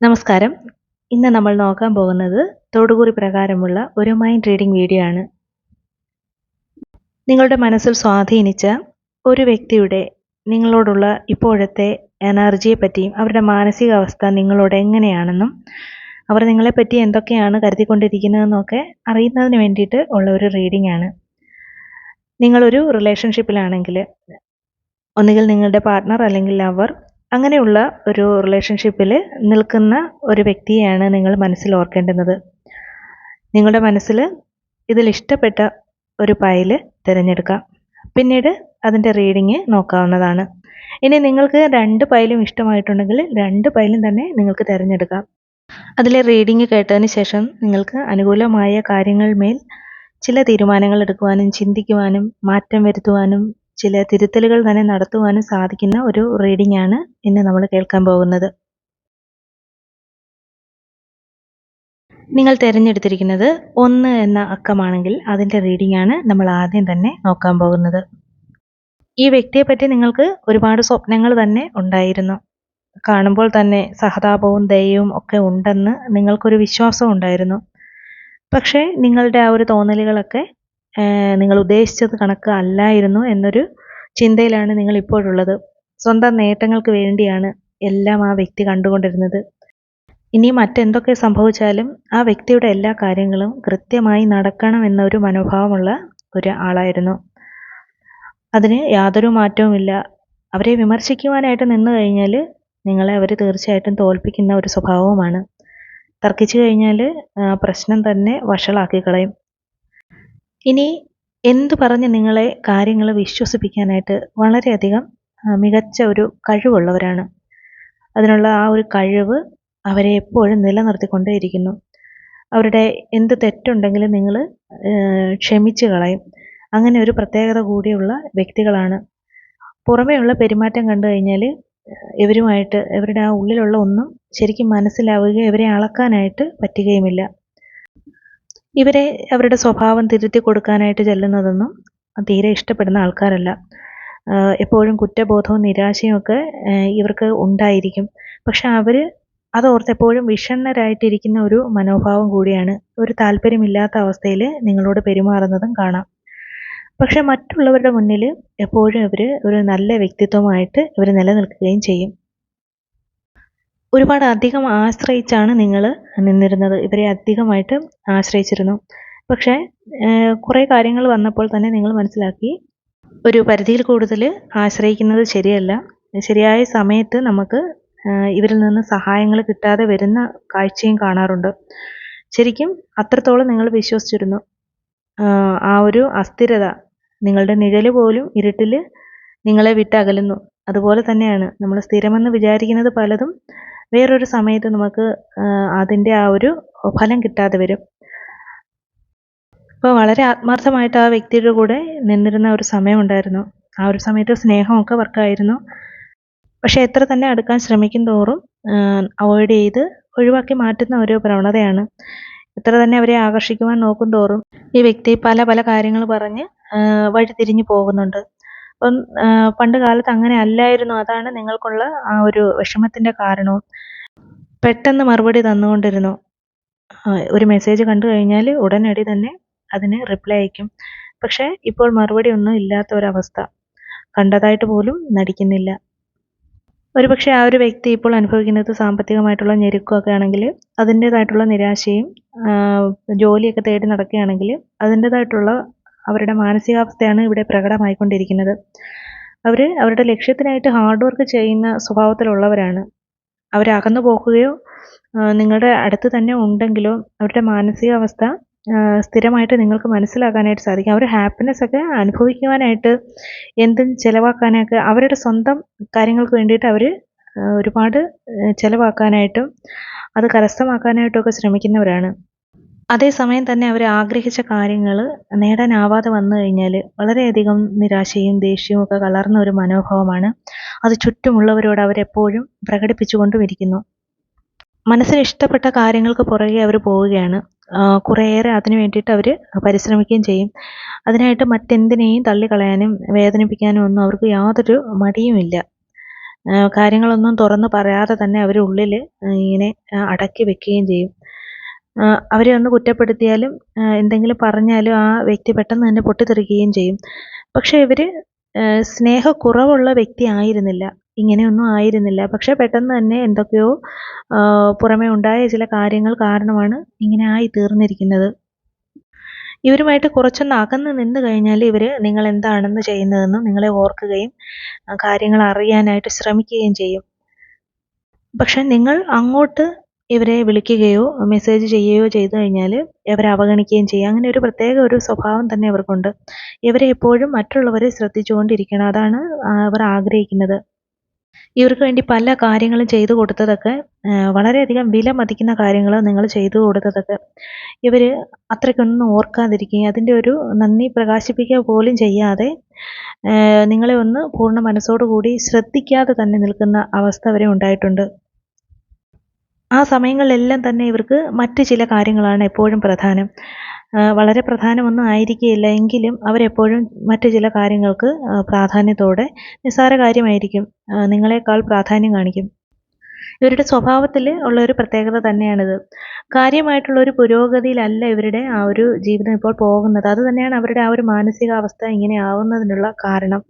നമസ്കാരം. ഇന്ന് നമ്മൾ നോക്കാൻ പോകുന്നത് തോടുകൂറി പ്രകാരമുള്ള ഒരു മൈൻഡ് റീഡിംഗ് വീഡിയോ ആണ്. നിങ്ങളുടെ മനസ്സിൽ സ്വാധീനിച്ച ഒരു വ്യക്തിയുടെ നിങ്ങളോടുള്ള ഇപ്പോഴത്തെ എനർജിയെ പറ്റിയും അവരുടെ മാനസികാവസ്ഥ നിങ്ങളോട് എങ്ങനെയാണെന്നും അവർ നിങ്ങളെപ്പറ്റി എന്തൊക്കെയാണ് കരുതിക്കൊണ്ടിരിക്കുന്നതെന്നൊക്കെ അറിയുന്നതിന് വേണ്ടിയിട്ട് ഉള്ള ഒരു റീഡിംഗ് ആണ്. നിങ്ങളൊരു റിലേഷൻഷിപ്പിലാണെങ്കിൽ ഒന്നുകിൽ നിങ്ങളുടെ പാർട്ട്ണർ അല്ലെങ്കിൽ ലവർ അങ്ങനെയുള്ള ഒരു റിലേഷൻഷിപ്പിൽ നിൽക്കുന്ന ഒരു വ്യക്തിയെയാണ് നിങ്ങൾ മനസ്സിൽ ഓർക്കേണ്ടുന്നത്. നിങ്ങളുടെ മനസ്സിൽ ഇതിൽ ഇഷ്ടപ്പെട്ട ഒരു പായൽ തിരഞ്ഞെടുക്കാം. പിന്നീട് അതിന്റെ റീഡിങ് നോക്കാവുന്നതാണ്. ഇനി നിങ്ങൾക്ക് രണ്ട് പൈലും ഇഷ്ടമായിട്ടുണ്ടെങ്കിൽ രണ്ട് പൈലും തന്നെ നിങ്ങൾക്ക് തിരഞ്ഞെടുക്കാം. അതിലെ റീഡിങ് കേട്ടതിന് ശേഷം നിങ്ങൾക്ക് അനുകൂലമായ കാര്യങ്ങൾ മേൽ ചില തീരുമാനങ്ങൾ എടുക്കുവാനും ചിന്തിക്കുവാനും മാറ്റം വരുത്തുവാനും ചില തിരുത്തലുകൾ തന്നെ നടത്തുവാനും സാധിക്കുന്ന ഒരു റീഡിംഗ് ആണ് ഇന്ന് നമ്മൾ കേൾക്കാൻ പോകുന്നത്. നിങ്ങൾ തിരഞ്ഞെടുത്തിരിക്കുന്നത് ഒന്ന് എന്ന അക്കമാണെങ്കിൽ അതിന്റെ റീഡിംഗ് ആണ് നമ്മൾ ആദ്യം തന്നെ നോക്കാൻ പോകുന്നത്. ഈ വ്യക്തിയെ പറ്റി നിങ്ങൾക്ക് ഒരുപാട് സ്വപ്നങ്ങൾ തന്നെ ഉണ്ടായിരുന്നു. കാണുമ്പോൾ തന്നെ സഹതാപവും ദയവും ഒക്കെ ഉണ്ടെന്ന് നിങ്ങൾക്കൊരു വിശ്വാസം ഉണ്ടായിരുന്നു. പക്ഷേ നിങ്ങളുടെ ആ ഒരു തോന്നലുകളൊക്കെ നിങ്ങൾ ഉദ്ദേശിച്ചത് കണക്ക് അല്ലായിരുന്നു എന്നൊരു ചിന്തയിലാണ് നിങ്ങൾ ഇപ്പോഴുള്ളത് സ്വന്തം നേട്ടങ്ങൾക്ക് വേണ്ടിയാണ് എല്ലാം ആ വ്യക്തി കണ്ടുകൊണ്ടിരുന്നത്. ഇനി മറ്റെന്തൊക്കെ സംഭവിച്ചാലും ആ വ്യക്തിയുടെ എല്ലാ കാര്യങ്ങളും കൃത്യമായി നടക്കണം എന്നൊരു മനോഭാവമുള്ള ഒരു ആളായിരുന്നു. അതിന് യാതൊരു മാറ്റവുമില്ല. അവരെ വിമർശിക്കുവാനായിട്ട് നിന്നു കഴിഞ്ഞാൽ നിങ്ങളെ അവർ തീർച്ചയായിട്ടും തോൽപ്പിക്കുന്ന ഒരു സ്വഭാവവുമാണ്. തർക്കിച്ചു കഴിഞ്ഞാൽ പ്രശ്നം തന്നെ വഷളാക്കി കളയും. ഇനി എന്തു പറഞ്ഞ് നിങ്ങളെ കാര്യങ്ങൾ വിശ്വസിപ്പിക്കാനായിട്ട് വളരെയധികം മികച്ച ഒരു കഴിവുള്ളവരാണ്. അതിനുള്ള ആ ഒരു കഴിവ് അവരെ എപ്പോഴും നിലനിർത്തിക്കൊണ്ടേയിരിക്കുന്നു. അവരുടെ എന്ത് തെറ്റുണ്ടെങ്കിലും നിങ്ങൾ ക്ഷമിച്ച് കളയും. അങ്ങനെ ഒരു പ്രത്യേകത കൂടിയുള്ള വ്യക്തികളാണ്. പുറമേയുള്ള പെരുമാറ്റം കണ്ടു കഴിഞ്ഞാൽ ഇവരുമായിട്ട് ഇവരുടെ ആ ഉള്ളിലുള്ള ഒന്നും ശരിക്കും മനസ്സിലാവുകയും ഇവരെ അളക്കാനായിട്ട് പറ്റുകയുമില്ല. ഇവരെ അവരുടെ സ്വഭാവം തിരുത്തി കൊടുക്കാനായിട്ട് ചെല്ലുന്നതൊന്നും തീരെ ഇഷ്ടപ്പെടുന്ന ആൾക്കാരല്ല. എപ്പോഴും കുറ്റബോധവും നിരാശയും ഒക്കെ ഇവർക്ക് ഉണ്ടായിരിക്കും. പക്ഷെ അവർ അതോർത്ത് എപ്പോഴും വിഷണ്ണരായിട്ടിരിക്കുന്ന ഒരു മനോഭാവം കൂടിയാണ്. ഒരു താല്പര്യമില്ലാത്ത അവസ്ഥയിൽ നിങ്ങളോട് പെരുമാറുന്നതും കാണാം. പക്ഷെ മറ്റുള്ളവരുടെ മുന്നിൽ എപ്പോഴും ഇവർ ഒരു നല്ല വ്യക്തിത്വമായിട്ട് ഇവർ നിലനിൽക്കുകയും ചെയ്യും. ഒരുപാട് അധികം ആശ്രയിച്ചാണ് നിങ്ങൾ നിന്നിരുന്നത്. ഇവരെ അധികമായിട്ട് ആശ്രയിച്ചിരുന്നു. പക്ഷേ കുറേ കാര്യങ്ങൾ വന്നപ്പോൾ തന്നെ നിങ്ങൾ മനസ്സിലാക്കി ഒരു പരിധിയിൽ കൂടുതൽ ആശ്രയിക്കുന്നത് ശരിയല്ല. ശരിയായ സമയത്ത് നമുക്ക് ഇവരിൽ നിന്ന് സഹായങ്ങൾ കിട്ടാതെ വരുന്ന കാഴ്ചയും കാണാറുണ്ട്. ശരിക്കും അത്രത്തോളം നിങ്ങൾ വിശ്വസിച്ചിരുന്നു. ആ ഒരു അസ്ഥിരത നിങ്ങളുടെ നിഴൽ പോലും ഇരുട്ടിൽ നിങ്ങളെ വിട്ടകലുന്നു. അതുപോലെ തന്നെയാണ് നമ്മൾ സ്ഥിരമെന്ന് വിചാരിക്കുന്നത് പലതും. വേറൊരു സമയത്ത് നമുക്ക് അതിന്റെ ആ ഒരു ഫലം കിട്ടാതെ വരും. അപ്പോൾ വളരെ ആത്മാർത്ഥമായിട്ട് ആ വ്യക്തിയുടെ കൂടെ നിന്നിരുന്ന ഒരു സമയമുണ്ടായിരുന്നു. ആ ഒരു സമയത്ത് സ്നേഹമൊക്കെ വർക്കായിരുന്നു പക്ഷെ എത്ര തന്നെ അടുക്കാൻ ശ്രമിക്കും തോറും അവോയ്ഡ് ചെയ്ത് ഒഴിവാക്കി മാറ്റുന്ന ഒരു പ്രവണതയാണ്. എത്ര തന്നെ അവരെ ആകർഷിക്കുവാൻ നോക്കും തോറും ഈ വ്യക്തി പല പല കാര്യങ്ങൾ പറഞ്ഞ് വഴിതിരിഞ്ഞു പോകുന്നുണ്ട്. അപ്പം പണ്ട് കാലത്ത് അങ്ങനെ അല്ലായിരുന്നു. അതാണ് നിങ്ങൾക്കുള്ള ആ ഒരു വിഷമത്തിന്റെ കാരണവും. പെട്ടെന്ന് മറുപടി തന്നുകൊണ്ടിരുന്നു. ഒരു മെസ്സേജ് കണ്ടു കഴിഞ്ഞാൽ ഉടനടി തന്നെ അതിന് റിപ്ലൈ അയക്കും. പക്ഷേ ഇപ്പോൾ മറുപടി ഒന്നും ഇല്ലാത്ത ഒരവസ്ഥ. കണ്ടതായിട്ട് പോലും നടിക്കുന്നില്ല. ഒരുപക്ഷെ ആ ഒരു വ്യക്തി ഇപ്പോൾ അനുഭവിക്കുന്നത് സാമ്പത്തികമായിട്ടുള്ള ഞെരുക്കമൊക്കെ ആണെങ്കിൽ അതിന്റേതായിട്ടുള്ള നിരാശയും ജോലിയൊക്കെ തേടി നടക്കുകയാണെങ്കിൽ അതിന്റേതായിട്ടുള്ള അവരുടെ മാനസികാവസ്ഥയാണ് ഇവിടെ പ്രകടമായിക്കൊണ്ടിരിക്കുന്നത്. അവർ അവരുടെ ലക്ഷ്യത്തിനായിട്ട് ഹാർഡ് വർക്ക് ചെയ്യുന്ന സ്വഭാവത്തിലുള്ളവരാണ്. അവരകന്നു പോക്കുകയോ നിങ്ങളുടെ അടുത്ത് തന്നെ ഉണ്ടെങ്കിലോ അവരുടെ മാനസികാവസ്ഥ സ്ഥിരമായിട്ട് നിങ്ങൾക്ക് മനസ്സിലാക്കാനായിട്ട് സാധിക്കും. അവർ ഹാപ്പിനെസ് ഒക്കെ അനുഭവിക്കുവാനായിട്ട് എന്തും ചിലവാക്കാനൊക്കെ അവരുടെ സ്വന്തം കാര്യങ്ങൾക്ക് വേണ്ടിയിട്ട് അവർ ഒരുപാട് ചിലവാക്കാനായിട്ടും അത് കരസ്ഥമാക്കാനായിട്ടും ഒക്കെ ശ്രമിക്കുന്നവരാണ്. അതേസമയം തന്നെ അവർ ആഗ്രഹിച്ച കാര്യങ്ങൾ നേടാനാവാതെ വന്നു കഴിഞ്ഞാൽ വളരെയധികം നിരാശയും ദേഷ്യവും ഒക്കെ കലർന്ന ഒരു മനോഭാവമാണ്. അത് ചുറ്റുമുള്ളവരോട് അവരെപ്പോഴും പ്രകടിപ്പിച്ചുകൊണ്ടും ഇരിക്കുന്നു. മനസ്സിന് ഇഷ്ടപ്പെട്ട കാര്യങ്ങൾക്ക് പുറകെ അവർ പോവുകയാണ്. കുറേയേറെ അതിനു വേണ്ടിയിട്ട് അവർ പരിശ്രമിക്കുകയും ചെയ്യും. അതിനായിട്ട് മറ്റെന്തിനേയും തള്ളിക്കളയാനും വേദനിപ്പിക്കാനും ഒന്നും അവർക്ക് യാതൊരു മടിയുമില്ല. കാര്യങ്ങളൊന്നും തുറന്നു പറയാതെ തന്നെ അവർ ഉള്ളിൽ ഇങ്ങനെ അടക്കി വെക്കുകയും ചെയ്യും. അവരെ ഒന്ന് കുറ്റപ്പെടുത്തിയാലും എന്തെങ്കിലും പറഞ്ഞാലും ആ വ്യക്തി പെട്ടെന്ന് തന്നെ പൊട്ടിത്തെറിക്കുകയും ചെയ്യും. പക്ഷെ ഇവർ സ്നേഹക്കുറവുള്ള വ്യക്തി ആയിരുന്നില്ല. ഇങ്ങനെയൊന്നും ആയിരുന്നില്ല. പക്ഷെ പെട്ടെന്ന് തന്നെ എന്തൊക്കെയോ പുറമേ ഉണ്ടായ ചില കാര്യങ്ങൾ കാരണമാണ് ഇങ്ങനെ ആയി തീർന്നിരിക്കുന്നത്. ഇവരുമായിട്ട് കുറച്ചൊന്ന് അകന്ന് നിന്ന് കഴിഞ്ഞാൽ ഇവർ നിങ്ങൾ എന്താണെന്ന് ചെയ്യുന്നതെന്നും നിങ്ങളെ ഓർക്കുകയും കാര്യങ്ങൾ അറിയാനായിട്ട് ശ്രമിക്കുകയും ചെയ്യും. പക്ഷെ നിങ്ങൾ അങ്ങോട്ട് ഇവരെ വിളിക്കുകയോ മെസ്സേജ് ചെയ്യുകയോ ചെയ്തു കഴിഞ്ഞാൽ ഇവരെ അവഗണിക്കുകയും ചെയ്യും അങ്ങനെ ഒരു പ്രത്യേക ഒരു സ്വഭാവം തന്നെ ഇവർക്കുണ്ട്. ഇവരെ എപ്പോഴും മറ്റുള്ളവരെ ശ്രദ്ധിച്ചുകൊണ്ടിരിക്കണം. അതാണ് അവർ ആഗ്രഹിക്കുന്നത്. ഇവർക്ക് വേണ്ടി പല കാര്യങ്ങളും ചെയ്തു കൊടുത്തതൊക്കെ വളരെയധികം വില മതിക്കുന്ന കാര്യങ്ങൾ നിങ്ങൾ ചെയ്തു കൊടുത്തതൊക്കെ. ഇവർ അത്രയ്ക്കൊന്നും ഓർക്കാതിരിക്കുകയും അതിന്റെ ഒരു നന്ദി പ്രകാശിപ്പിക്കുക പോലും ചെയ്യാതെ നിങ്ങളെ ഒന്ന് പൂർണ മനസ്സോടുകൂടി ശ്രദ്ധിക്കാതെ തന്നെ നിൽക്കുന്ന അവസ്ഥ വരെ ഉണ്ടായിട്ടുണ്ട്. ആ സമയങ്ങളിലെല്ലാം തന്നെ ഇവർക്ക് മറ്റ് ചില കാര്യങ്ങളാണ് എപ്പോഴും പ്രധാനം. വളരെ പ്രധാനമൊന്നും ആയിരിക്കുകയില്ല എങ്കിലും അവരെപ്പോഴും മറ്റു ചില കാര്യങ്ങൾക്ക് പ്രാധാന്യത്തോടെ നിസ്സാര കാര്യമായിരിക്കും. നിങ്ങളെക്കാൾ പ്രാധാന്യം കാണിക്കും. ഇവരുടെ സ്വഭാവത്തിൽ ഉള്ള ഒരു പ്രത്യേകത തന്നെയാണിത്. കാര്യമായിട്ടുള്ള ഒരു പുരോഗതിയിലല്ല ഇവരുടെ ആ ഒരു ജീവിതം ഇപ്പോൾ പോകുന്നത്. അത് തന്നെയാണ് അവരുടെ ആ ഒരു മാനസികാവസ്ഥ ഇങ്ങനെ ആവുന്നതിനുള്ള കാരണം.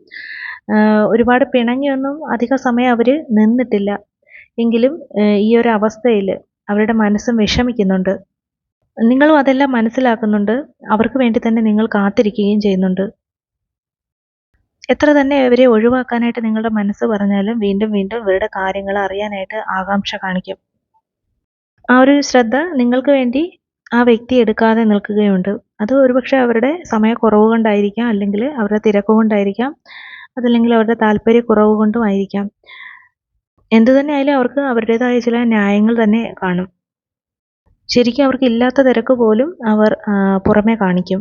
ഒരുപാട് പിണങ്ങിയൊന്നും അധിക സമയം അവർ നിന്നിട്ടില്ല. എങ്കിലും ഈ ഒരു അവസ്ഥയിൽ അവരുടെ മനസ്സും വിഷമിക്കുന്നുണ്ട്. നിങ്ങളും അതെല്ലാം മനസ്സിലാക്കുന്നുണ്ട്. അവർക്ക് വേണ്ടി തന്നെ നിങ്ങൾ കാത്തിരിക്കുകയും ചെയ്യുന്നുണ്ട്. എത്ര തന്നെ ഇവരെ ഒഴിവാക്കാനായിട്ട് നിങ്ങളുടെ മനസ്സ് പറഞ്ഞാലും വീണ്ടും വീണ്ടും ഇവരുടെ കാര്യങ്ങൾ അറിയാനായിട്ട് ആകാംക്ഷ കാണിക്കും. ആ ഒരു ശ്രദ്ധ നിങ്ങൾക്ക് വേണ്ടി ആ വ്യക്തി എടുക്കാതെ നിൽക്കുകയുണ്ട്. അത് ഒരുപക്ഷെ അവരുടെ സമയക്കുറവ് കൊണ്ടായിരിക്കാം അല്ലെങ്കിൽ അവരുടെ തിരക്ക് കൊണ്ടായിരിക്കാം അതല്ലെങ്കിൽ അവരുടെ താല്പര്യക്കുറവ് കൊണ്ടും ആയിരിക്കാം. എന്തു തന്നെ ആയാലും അവർക്ക് അവരുടേതായ ചില ന്യായങ്ങൾ തന്നെ കാണും. ശരിക്കും അവർക്ക് ഇല്ലാത്ത തിരക്ക് പോലും അവർ പുറമെ കാണിക്കും.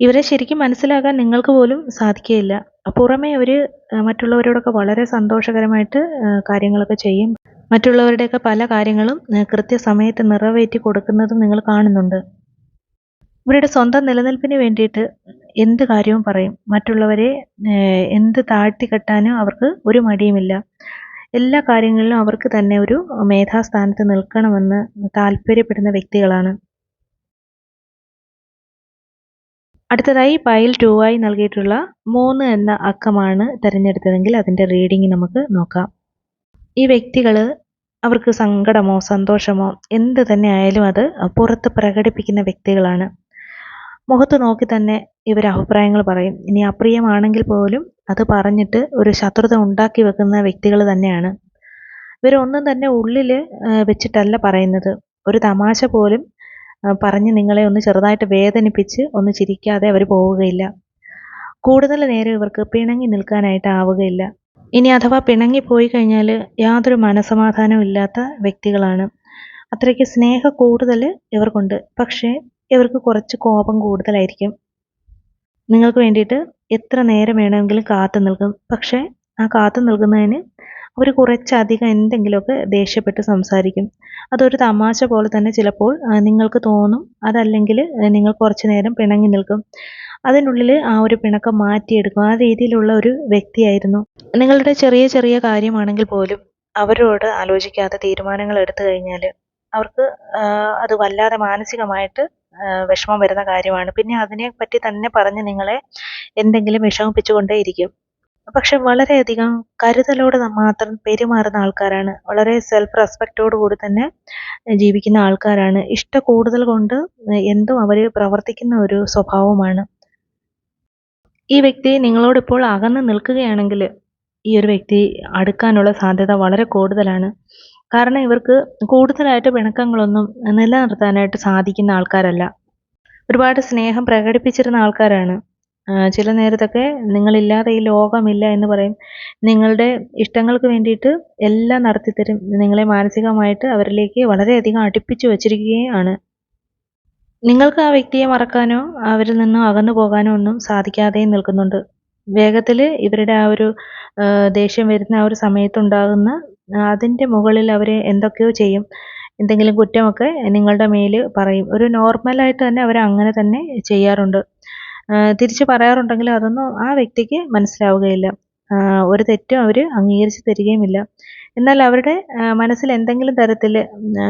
ഇവരെ ശരിക്കും മനസ്സിലാക്കാൻ നിങ്ങൾക്ക് പോലും സാധിക്കുകയില്ല. പുറമേ അവർ മറ്റുള്ളവരോടൊക്കെ വളരെ സന്തോഷകരമായിട്ട് കാര്യങ്ങളൊക്കെ ചെയ്യും. മറ്റുള്ളവരുടെയൊക്കെ പല കാര്യങ്ങളും കൃത്യസമയത്ത് നിറവേറ്റി കൊടുക്കുന്നതും നിങ്ങൾ കാണുന്നുണ്ട്. ഇവരുടെ സ്വന്തം നിലനിൽപ്പിന് വേണ്ടിയിട്ട് എന്ത് കാര്യവും പറയും. മറ്റുള്ളവരെ എന്ത് താഴ്ത്തി കെട്ടാനും അവർക്ക് ഒരു മടിയുമില്ല. എല്ലാ കാര്യങ്ങളിലും അവർക്ക് തന്നെ ഒരു മേധാസ്ഥാനത്ത് നിൽക്കണമെന്ന് താല്പര്യപ്പെടുന്ന വ്യക്തികളാണ്. അടുത്തതായി പൈൽ ടു ആയി നൽകിയിട്ടുള്ള മൂന്ന് എന്ന അക്കമാണ് തിരഞ്ഞെടുത്തതെങ്കിൽ അതിന്റെ റീഡിംഗ് നമുക്ക് നോക്കാം. ഈ വ്യക്തികൾ അവർക്ക് സങ്കടമോ സന്തോഷമോ എന്ത് തന്നെ ആയാലും അത് പുറത്ത് പ്രകടിപ്പിക്കുന്ന വ്യക്തികളാണ്. മുഖത്ത് നോക്കി തന്നെ ഇവർ അഭിപ്രായങ്ങൾ പറയും. ഇനി അപ്രിയമാണെങ്കിൽ പോലും അത് പറഞ്ഞിട്ട് ഒരു ശത്രുത ഉണ്ടാക്കി വെക്കുന്ന വ്യക്തികൾ തന്നെയാണ്. ഇവരൊന്നും തന്നെ ഉള്ളിൽ വെച്ചിട്ടല്ല പറയുന്നത്. ഒരു തമാശ പോലും പറഞ്ഞ് നിങ്ങളെ ഒന്ന് ചെറുതായിട്ട് വേദനിപ്പിച്ച് ഒന്ന് ചിരിക്കാതെ അവർ പോവുകയില്ല. കൂടുതൽ നേരം ഇവർക്ക് പിണങ്ങി നിൽക്കാനായിട്ട് ആവുകയില്ല. ഇനി അഥവാ പിണങ്ങി പോയി കഴിഞ്ഞാൽ യാതൊരു മനസമാധാനവും ഇല്ലാത്ത വ്യക്തികളാണ്. അത്രയ്ക്ക് സ്നേഹ കൂടുതൽ ഇവർക്കുണ്ട്. പക്ഷേ ഇവർക്ക് കുറച്ച് കോപം കൂടുതലായിരിക്കും. നിങ്ങൾക്ക് വേണ്ടിയിട്ട് എത്ര നേരം വേണമെങ്കിലും കാത്തു നിൽക്കും. പക്ഷേ ആ കാത്തു നിൽക്കുന്നതിന് അവർ കുറച്ചധികം എന്തെങ്കിലുമൊക്കെ ദേഷ്യപ്പെട്ട് സംസാരിക്കും. അതൊരു തമാശ പോലെ തന്നെ ചിലപ്പോൾ നിങ്ങൾക്ക് തോന്നും അതല്ലെങ്കിൽ നിങ്ങൾ കുറച്ച് നേരം പിണങ്ങി നിൽക്കും. അതിനുള്ളിൽ ആ ഒരു പിണക്കം മാറ്റിയെടുക്കും. ആ രീതിയിലുള്ള ഒരു വ്യക്തിയായിരുന്നു. നിങ്ങളുടെ ചെറിയ ചെറിയ കാര്യമാണെങ്കിൽ പോലും അവരോട് ആലോചിക്കാതെ തീരുമാനങ്ങൾ എടുത്തു കഴിഞ്ഞാൽ അവർക്ക് അത് വല്ലാതെ മാനസികമായിട്ട് വിഷമം വരുന്ന കാര്യമാണ്. പിന്നെ അതിനെ പറ്റി തന്നെ പറഞ്ഞ് നിങ്ങളെ എന്തെങ്കിലും വിഷമിപ്പിച്ചുകൊണ്ടേയിരിക്കും പക്ഷെ വളരെയധികം കരുതലോടെ മാത്രം പെരുമാറുന്ന ആൾക്കാരാണ്. വളരെ സെൽഫ് റെസ്പെക്റ്റോട് കൂടി തന്നെ ജീവിക്കുന്ന ആൾക്കാരാണ്. ഇഷ്ട കൂടുതൽ കൊണ്ട് എന്തും അവർ പ്രവർത്തിക്കുന്ന ഒരു സ്വഭാവമാണ്. ഈ വ്യക്തി നിങ്ങളോടിപ്പോൾ അകന്ന് നിൽക്കുകയാണെങ്കിൽ ഈ ഒരു വ്യക്തി അടുക്കാനുള്ള സാധ്യത വളരെ കൂടുതലാണ്. കാരണം ഇവർക്ക് കൂടുതലായിട്ട് പിണക്കങ്ങളൊന്നും നിലനിർത്താനായിട്ട് സാധിക്കുന്ന ആൾക്കാരല്ല. ഒരുപാട് സ്നേഹം പ്രകടിപ്പിച്ചിരുന്ന ആൾക്കാരാണ്. ചില നേരത്തൊക്കെ നിങ്ങളില്ലാതെ ഈ ലോകമില്ല എന്ന് പറയും. നിങ്ങളുടെ ഇഷ്ടങ്ങൾക്ക് വേണ്ടിയിട്ട് എല്ലാം നടത്തിത്തരും. നിങ്ങളെ മാനസികമായിട്ട് അവരിലേക്ക് വളരെയധികം അടുപ്പിച്ചു വച്ചിരിക്കുകയാണ്. നിങ്ങൾക്ക് ആ വ്യക്തിയെ മറക്കാനോ അവരിൽ നിന്നും അകന്നു പോകാനോ ഒന്നും സാധിക്കാതെ നിൽക്കുന്നുണ്ട്. വേഗത്തിൽ ഇവരുടെ ആ ഒരു ദേഷ്യം വരുന്ന ആ ഒരു സമയത്തുണ്ടാകുന്ന അതിന്റെ മുകളിൽ അവർ എന്തൊക്കെയോ ചെയ്യും. എന്തെങ്കിലും കുറ്റമൊക്കെ നിങ്ങളുടെ മേൽ പറയും. ഒരു നോർമലായിട്ട് തന്നെ അവർ അങ്ങനെ തന്നെ ചെയ്യാറുണ്ട്. തിരിച്ച് പറയാറുണ്ടെങ്കിലും അതൊന്നും ആ വ്യക്തിക്ക് മനസ്സിലാവുകയില്ല. ഒരു തെറ്റും അവർ അംഗീകരിച്ച് തരികയുമില്ല. എന്നാൽ അവരുടെ മനസ്സിൽ എന്തെങ്കിലും തരത്തിൽ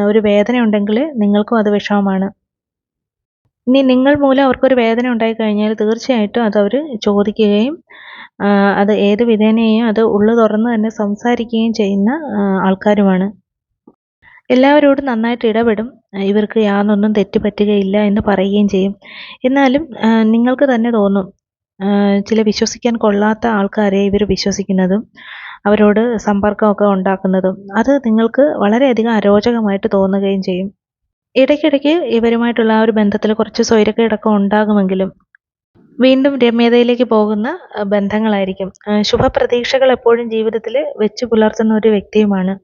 ഒരു വേദന ഉണ്ടെങ്കിൽ നിങ്ങൾക്കും അത് വിഷമമാണ്. ഇനി നിങ്ങൾ മൂലം അവർക്കൊരു വേദന ഉണ്ടായി കഴിഞ്ഞാൽ തീർച്ചയായിട്ടും അത് അവർ ചോദിക്കുകയും അത് ഏത് വിധേനയും അത് ഉള്ളു തുറന്ന് തന്നെ സംസാരിക്കുകയും ചെയ്യുന്ന ആൾക്കാരുമാണ്. എല്ലാവരോടും നന്നായിട്ട് ഇടപെടും. ഇവർക്ക് യാതൊന്നും തെറ്റുപറ്റുകയില്ല എന്ന് പറയുകയും ചെയ്യും. എന്നാലും നിങ്ങൾക്ക് തന്നെ തോന്നും ചില വിശ്വസിക്കാൻ കൊള്ളാത്ത ആൾക്കാരെ ഇവർ വിശ്വസിക്കുന്നതും അവരോട് സമ്പർക്കമൊക്കെ ഉണ്ടാക്കുന്നതും അത് നിങ്ങൾക്ക് വളരെയധികം അരോചകമായിട്ട് തോന്നുകയും ചെയ്യും. ഇടയ്ക്കിടയ്ക്ക് ഇവരുമായിട്ടുള്ള ആ ഒരു ബന്ധത്തിൽ കുറച്ച് സ്വൈരക്കേടൊക്കെ ഉണ്ടാകുമെങ്കിലും വീണ്ടും രമ്യതയിലേക്ക് പോകുന്ന ബന്ധങ്ങളായിരിക്കും. ശുഭപ്രതീക്ഷകൾ എപ്പോഴും ജീവിതത്തിൽ വെച്ച് പുലർത്തുന്ന ഒരു വ്യക്തിയുമാണ്.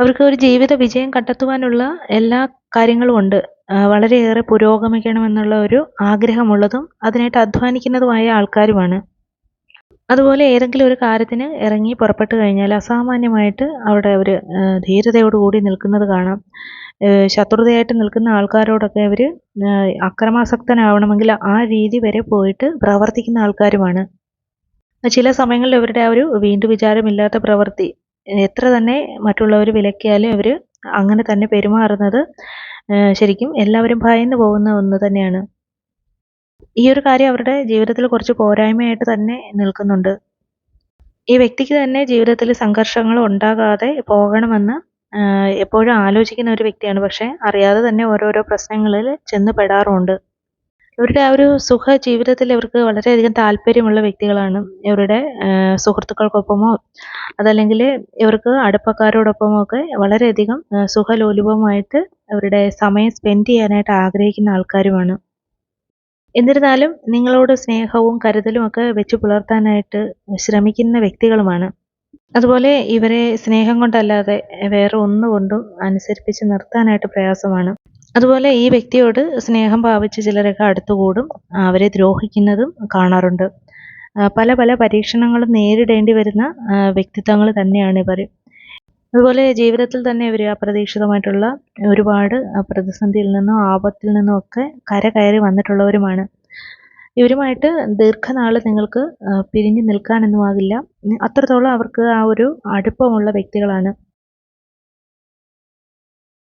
അവർക്ക് ഒരു ജീവിത വിജയം കണ്ടെത്തുവാനുള്ള എല്ലാ കാര്യങ്ങളും ഉണ്ട്. വളരെയേറെ പുരോഗമിക്കണമെന്നുള്ള ഒരു ആഗ്രഹമുള്ളതും അതിനായിട്ട് അധ്വാനിക്കുന്നതുമായ ആൾക്കാരുമാണ്. അതുപോലെ ഏതെങ്കിലും ഒരു കാര്യത്തിന് ഇറങ്ങി പുറപ്പെട്ടു കഴിഞ്ഞാൽ അസാമാന്യമായിട്ട് അവിടെ അവർ ധീരതയോടുകൂടി നിൽക്കുന്നത് കാണാം. ശത്രുതയായിട്ട് നിൽക്കുന്ന ആൾക്കാരോടൊക്കെ അവർ അക്രമാസക്തനാവണമെങ്കിൽ ആ രീതി വരെ പോയിട്ട് പ്രവർത്തിക്കുന്ന ആൾക്കാരുമാണ്. ചില സമയങ്ങളിൽ ഇവരുടെ ആ ഒരു വീണ്ടു വിചാരമില്ലാത്ത പ്രവൃത്തി എത്ര തന്നെ മറ്റുള്ളവർ വിലക്കിയാലും ഇവർ അങ്ങനെ തന്നെ പെരുമാറുന്നത് ശരിക്കും എല്ലാവരും ഭയന്നു പോകുന്ന ഒന്ന് തന്നെയാണ്. ഈ ഒരു കാര്യം അവരുടെ ജീവിതത്തിൽ കുറച്ച് പോരായ്മയായിട്ട് തന്നെ നിൽക്കുന്നുണ്ട്. ഈ വ്യക്തിക്ക് തന്നെ ജീവിതത്തിൽ സംഘർഷങ്ങൾ ഉണ്ടാകാതെ പോകണമെന്ന് എപ്പോഴും ആലോചിക്കുന്ന ഒരു വ്യക്തിയാണ്. പക്ഷേ അറിയാതെ തന്നെ ഓരോരോ പ്രശ്നങ്ങളിൽ ചെന്ന് പെടാറുമുണ്ട്. ഇവരുടെ ആ ഒരു സുഖ ജീവിതത്തിൽ ഇവർക്ക് വളരെയധികം താല്പര്യമുള്ള വ്യക്തികളാണ്. ഇവരുടെ സുഹൃത്തുക്കൾക്കൊപ്പമോ അതല്ലെങ്കിൽ ഇവർക്ക് അടുപ്പക്കാരോടൊപ്പമോ ഒക്കെ വളരെയധികം സുഖലോലുപമായിട്ട് അവരുടെ സമയം സ്പെൻഡ് ചെയ്യാനായിട്ട് ആഗ്രഹിക്കുന്ന ആൾക്കാരുമാണ്. എന്നിരുന്നാലും നിങ്ങളോട് സ്നേഹവും കരുതലും ഒക്കെ വെച്ച് പുലർത്താനായിട്ട് ശ്രമിക്കുന്ന വ്യക്തികളുമാണ്. അതുപോലെ ഇവരെ സ്നേഹം കൊണ്ടല്ലാതെ വേറെ ഒന്നുകൊണ്ടും അനുസരിപ്പിച്ച് നിർത്താനായിട്ട് പ്രയാസമാണ്. അതുപോലെ ഈ വ്യക്തിയോട് സ്നേഹം ഭാവിച്ച് ചിലരൊക്കെ അടുത്തുകൂടും അവരെ ദ്രോഹിക്കുന്നതും കാണാറുണ്ട്. പല പല പരീക്ഷണങ്ങളും നേരിടേണ്ടി വരുന്ന വ്യക്തിത്വങ്ങൾ തന്നെയാണ് ഇവർ. അതുപോലെ ജീവിതത്തിൽ തന്നെ ഇവർ അപ്രതീക്ഷിതമായിട്ടുള്ള ഒരുപാട് പ്രതിസന്ധിയിൽ നിന്നും ആപത്തിൽ നിന്നും ഒക്കെ കര കയറി വന്നിട്ടുള്ളവരുമാണ്. ഇവരുമായിട്ട് ദീർഘനാൾ നിങ്ങൾക്ക് പിരിഞ്ഞു നിൽക്കാനൊന്നും ആകില്ല അത്രത്തോളം അവർക്ക് ആ ഒരു അടുപ്പമുള്ള വ്യക്തികളാണ്.